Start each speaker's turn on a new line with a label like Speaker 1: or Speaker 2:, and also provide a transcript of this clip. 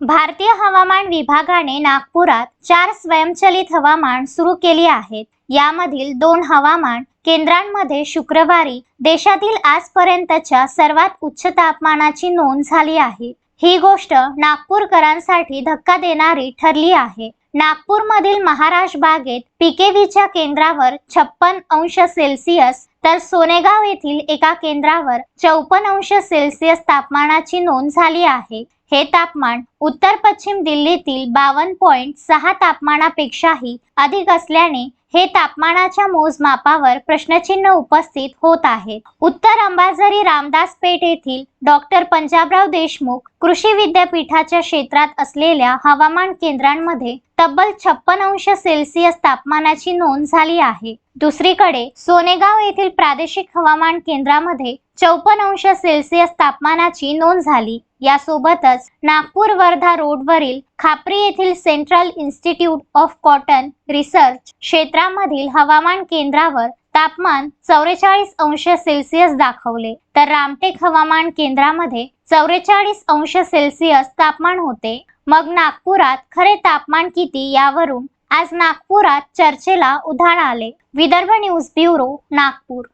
Speaker 1: भारतीय हवामान विभागाने नागपुरात चार स्वयंचलित हवामान सुरू केली आहेत. यामधील दोन हवामान केंद्रांमध्ये शुक्रवारी देशातील आजपर्यंतच्या सर्वात उच्च तापमानाची नोंद झाली आहे. ही गोष्ट नागपूरकरांसाठी धक्का देणारी ठरली आहे. नागपूरमधील महाराज बागेत पीकेव्हीच्या केंद्रावर छप्पन अंश सेल्सिअस तर सोनेगाव येथील एका केंद्रावर चौपन्न अंश सेल्सिअस तापमानाची नोंद झाली आहे. हे तापमान उत्तर पश्चिम दिल्लीतील बावन्न पॉइंट सहा तापमानापेक्षाही अधिक असल्याने हे तापमानाच्या मोजमापावर प्रश्नचिन्ह उपस्थित होत आहे. उत्तर अंबाझरी रामदास पेठ येथील डॉक्टर पंजाबराव देशमुख कृषी विद्यापीठाच्या क्षेत्रात असलेल्या हवामान केंद्रांमध्ये तब्बल छप्पन अंश सेल्सिअस तापमानाची नोंद झाली आहे. दुसरीकडे सोनेगाव येथील प्रादेशिक हवामान केंद्रामध्ये चौपन्न अंश सेल्सिअस तापमानाची नोंद झाली. यासोबतच नागपूर वर्धा रोडवरील खापरी येथील central institute of cotton research क्षेत्रामधील हवामान केंद्रावर तापमान चौवेचाळीस अंश सेल्सिअस दाखवले. तर रामटेक हवामान केंद्रामध्ये चौवेचाळीस अंश सेल्सिअस तापमान होते. मग नागपुरात खरे तापमान किती यावरून आज नागपुरात चर्चेला उधाण आले. Vidarbha news bureau Nagpur.